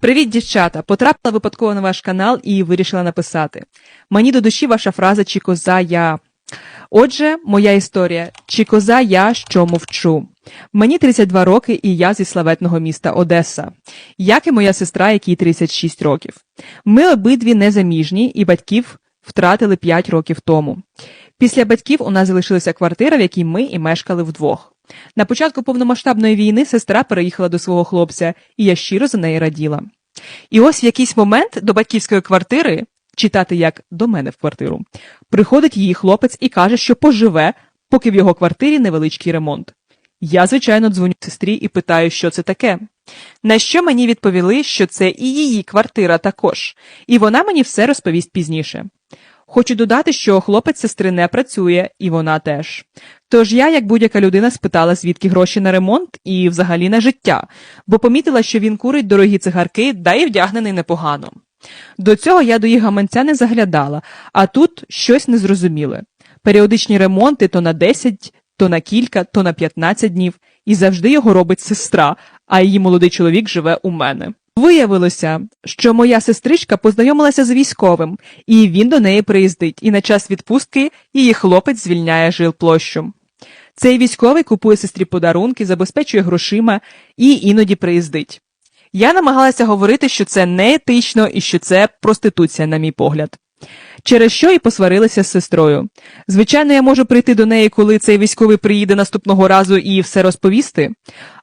Привіт, дівчата! Потрапила випадково на ваш канал і вирішила написати. Мені до душі ваша фраза чи коза я. Отже, моя історія чи коза я, що мовчу. Мені 32 роки, і я зі славетного міста Одеса, як і моя сестра, якій 36 років. Ми обидві незаміжні і батьків втратили 5 років тому. Після батьків у нас залишилася квартира, в якій ми і мешкали вдвох. На початку повномасштабної війни сестра переїхала до свого хлопця, і я щиро за неї раділа. І ось в якийсь момент до батьківської квартири, читати як до мене в квартиру, приходить її хлопець і каже, що поживе, поки в його квартирі невеличкий ремонт. Я, звичайно, дзвоню сестрі і питаю, що це таке. На що мені відповіли, що це і її квартира також, і вона мені все розповість пізніше. Хочу додати, що хлопець сестри не працює, і вона теж. Тож я, як будь-яка людина, спитала, звідки гроші на ремонт і взагалі на життя, бо помітила, що він курить дорогі цигарки, да й вдягнений непогано. До цього я до їх гаманця не заглядала, а тут щось незрозуміле. Періодичні ремонти то на 10, то на кілька, то на 15 днів, і завжди його робить сестра, а її молодий чоловік живе у мене. Виявилося, що моя сестричка познайомилася з військовим, і він до неї приїздить, і на час відпустки її хлопець звільняє жилплощу. Цей військовий купує сестрі подарунки, забезпечує грошима і іноді приїздить. Я намагалася говорити, що це неетично і що це проституція, на мій погляд. Через що і посварилися з сестрою. Звичайно, я можу прийти до неї, коли цей військовий приїде наступного разу і все розповісти,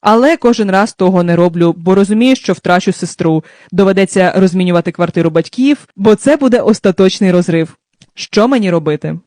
але кожен раз того не роблю, бо розумію, що втрачу сестру, доведеться розмінювати квартиру батьків, бо це буде остаточний розрив. Що мені робити?